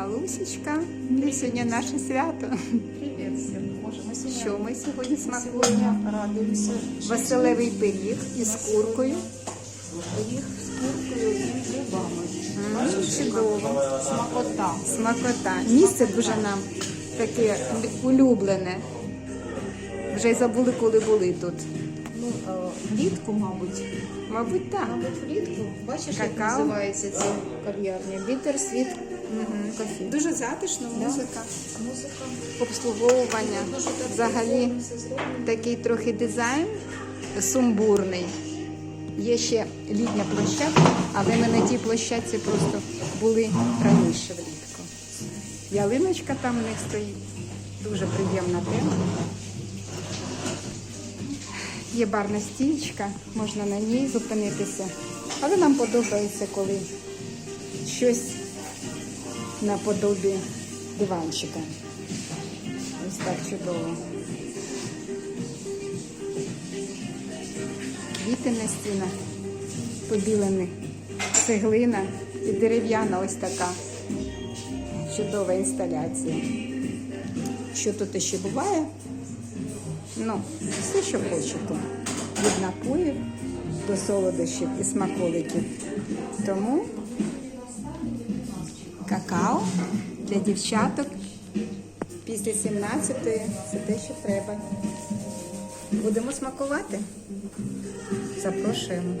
А Лусечка, де сьогодні наше свято. Привет всем. Боже, мы сегодня, Що ми сьогодні смакуємо? радуемся. Василевий пиріг із куркою. Их с куркою и грибами. Чудово. Смакота. Смакота. Місце дуже нам таке улюблене. Вже й забули, коли були тут. Ну, е, влітку, мабуть. Мабуть, так. Мабуть, влітку. Бачиш, як Какао. називається ця кав'ярня? Бітер світ кофі. Дуже затишно, музика, Музика. обслуговування. Дуже так Взагалі все зроблено. такий трохи дизайн сумбурний. Є ще літня площадка, але ми на тій площадці просто були раніше влітку. Ялиночка там у них стоїть. Дуже приємна тема. Є барна стічка, можна на ній зупинитися. Але нам подобається, коли щось наподобі диванчика. Ось так чудово. Квіти на стінах побілені, цеглина і дерев'яна ось така чудова інсталяція. Що тут ще буває? Ну, все, що хочете. Від напоїв до солодощів і смаколиків. Тому какао для дівчаток після 17-ї це те, що треба. Будемо смакувати. Запрошуємо.